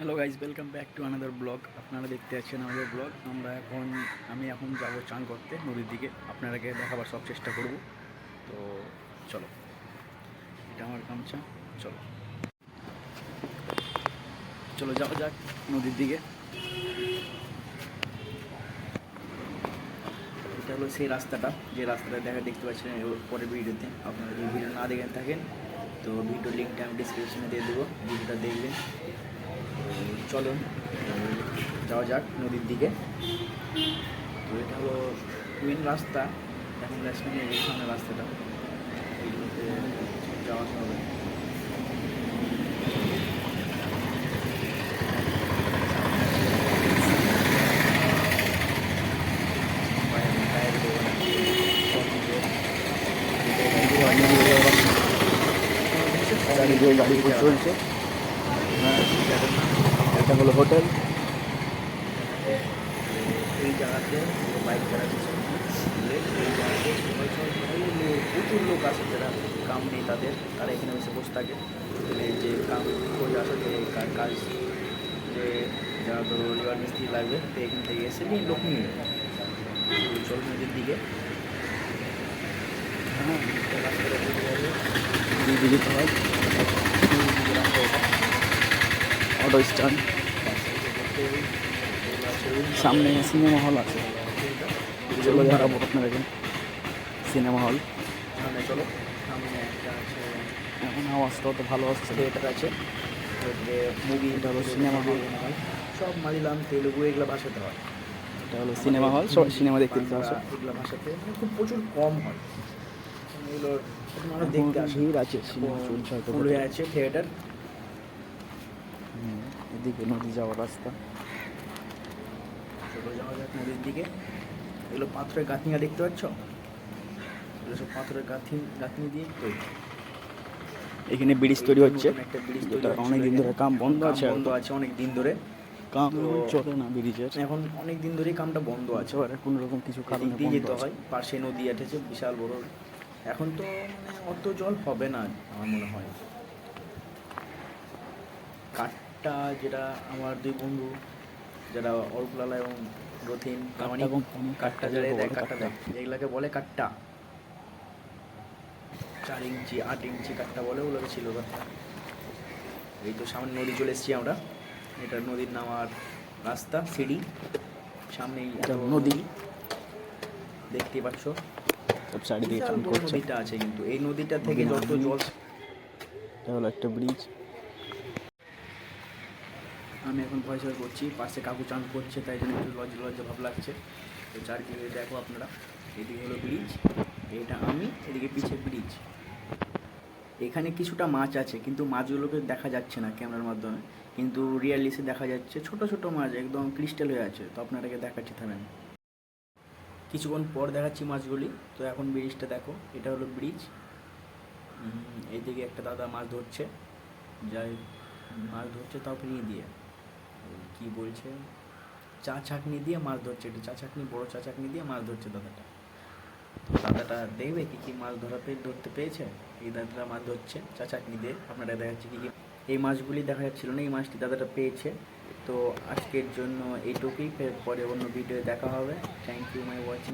Hello guys welcome back to another blog আপনারা দেখতে পাচ্ছেন আমাদের ব্লগ আমরা এখন, আমি এখন যাব চান করতে নদীর দিকে। আপনারাকে দেখাবার সব চেষ্টা করব। তো চলো। এটা আমার গামছা। চলো। চলো, যাওয়া যাক নদীর দিকে। এটা হলো সেই রাস্তাটা। যে রাস্তাটা দেখা, দেখতে পাচ্ছেন পরের ভিডিওতে আপনারা যদি ভিডিও না দেখে থাকেন তো ভিডিও লিঙ্কটা আমি ডিসক্রিপশনে দিয়ে দেবো, ভিডিওটা দেখবেন। চলুন, যাওয়া যাক নদীর দিকে। তো এটা হলো মেন রাস্তা, এখন রাস্তা নিয়ে সামনে রাস্তাটা। যাওয়া হবে চারিদিকে গাড়ি চলছে। এটা হলো হোটেল। এই জায়গাতে বাইক চালাচ্ছে এই জায়গাতে সবাই সবাই লোক, প্রচুর লোক আছে যারা কাম নেই তাদের। তারা এখানে এসে বসে থাকে। যে কাম করে আসে যে কাজ যে যারা ধরো লেবার মিস্ত্রি লাগবে তো এখান থেকে এসে নিয়ে লোক নিয়ে। চল নদীর দিকে। হ্যাঁ রাস্তাটা চলে যাবে দুই দিকে তো হয় দুই দিকে রাস্তা এটা অটো স্ট্যান্ড সামনে সিনেমা হল আছে। চলো দেখাবো আপনাদেরকে। Cinema hall. চলো। এখন আওয়াজটা অত ভালো আসছে থিয়েটার আছে। মুভি এটা হলো সিনেমা হল। সব মালিয়ালাম তেলুগু এগুলো ভাষাতে হয়। এটা হলো সিনেমা হল। সবাই সিনেমা দেখতে দিতে আসে। এগুলো ভাষাতে। মানে খুব প্রচুর কম হয়। এগুলো মানুষ দেখতে আসে। ভিড় আছে সিনেমা চলছে আছে থিয়েটার। এদিকে নদী যাওয়ার রাস্তা। চলো যাওয়া যাক নদীর দিকে। এগুলো পাথরের গাঁথনিয়া দেখতে পাচ্ছ? এগুলো সব পাথরের গাঁথনি গাঁথনি দিয়ে তৈরি। এখানে ব্রিজ তৈরি হচ্ছে। একটা ব্রিজ অনেক দিন ধরে কাম বন্ধ আছে বন্ধ আছে অনেক দিন ধরে। কাম চলে না ব্রিজের। এখন অনেক দিন ধরেই কামটা বন্ধ আছে। আর কোনো রকম কিছু কারণে দিয়ে যেতে হয় পাশে নদী আছে বিশাল বড়। এখন তো মানে অত জল হবে না আমার মনে হয়। কাঠটা যেটা আমার দুই বন্ধু যারা অল্পলালা এবং রথিন কামানি কাঠটা যারা দেয় কাঠটা দেয়। এগুলাকে বলে কাট্টা। চার ইঞ্চি আট ইঞ্চি কাট্টা বলে ওগুলোকে ছিল এই তো সামনে নদী চলে এসেছি আমরা। এটা নদীর নামার রাস্তা সিঁড়ি। সামনেই নদী। দেখতেই পাচ্ছ। সব নদীটা আছে কিন্তু। এই নদীটা থেকে যত জল এটা হলো একটা ব্রিজ আমি এখন ভয় ভয় করছি, পাশে কাকু চান করছে, তাই জন্য একটু লজ্জা লজ্জা ভাব লাগছে। তো চারদিকে দেখো আপনারা, এদিকে হলো ব্রিজ এটা আমি, এদিকে পিছে ব্রিজ এখানে কিছুটা মাছ আছে, কিন্তু মাছগুলোকে দেখা যাচ্ছে না ক্যামেরার মাধ্যমে। কিন্তু রিয়ালিসে দেখা যাচ্ছে, ছোট ছোট মাছ, একদম ক্রিস্টাল হয়ে আছে। তো আপনারাকে দেখাচ্ছি, থামেন। কিছুক্ষণ পর দেখাচ্ছি মাছগুলি। তো এখন ব্রিজটা দেখো, এটা হলো ব্রিজ এইদিকে একটা দাদা মাছ ধরছে। যাই মাছ ধরছে তাও ফিরিয়ে দিয়ে। কি বলছে? চা চাটনি দিয়ে মাছ ধরছে, একটু চা চাটনি, বড় চা চাটনি দিয়ে মাছ ধরছে দাদাটা। তো দাদাটা দেখবে কী কী মাছ ধরাতে, ধরতে পেয়েছে এই দাদাটা মাছ ধরছে চা চাকনি দিয়ে। আপনারা দেখাচ্ছে কি কি, এই মাছগুলি দেখা যাচ্ছিল না, এই মাছটি দাদাটা পেয়েছে। তো আজকের জন্য এইটুকুই পরে অন্য ভিডিও দেখা হবে। Thank you my watching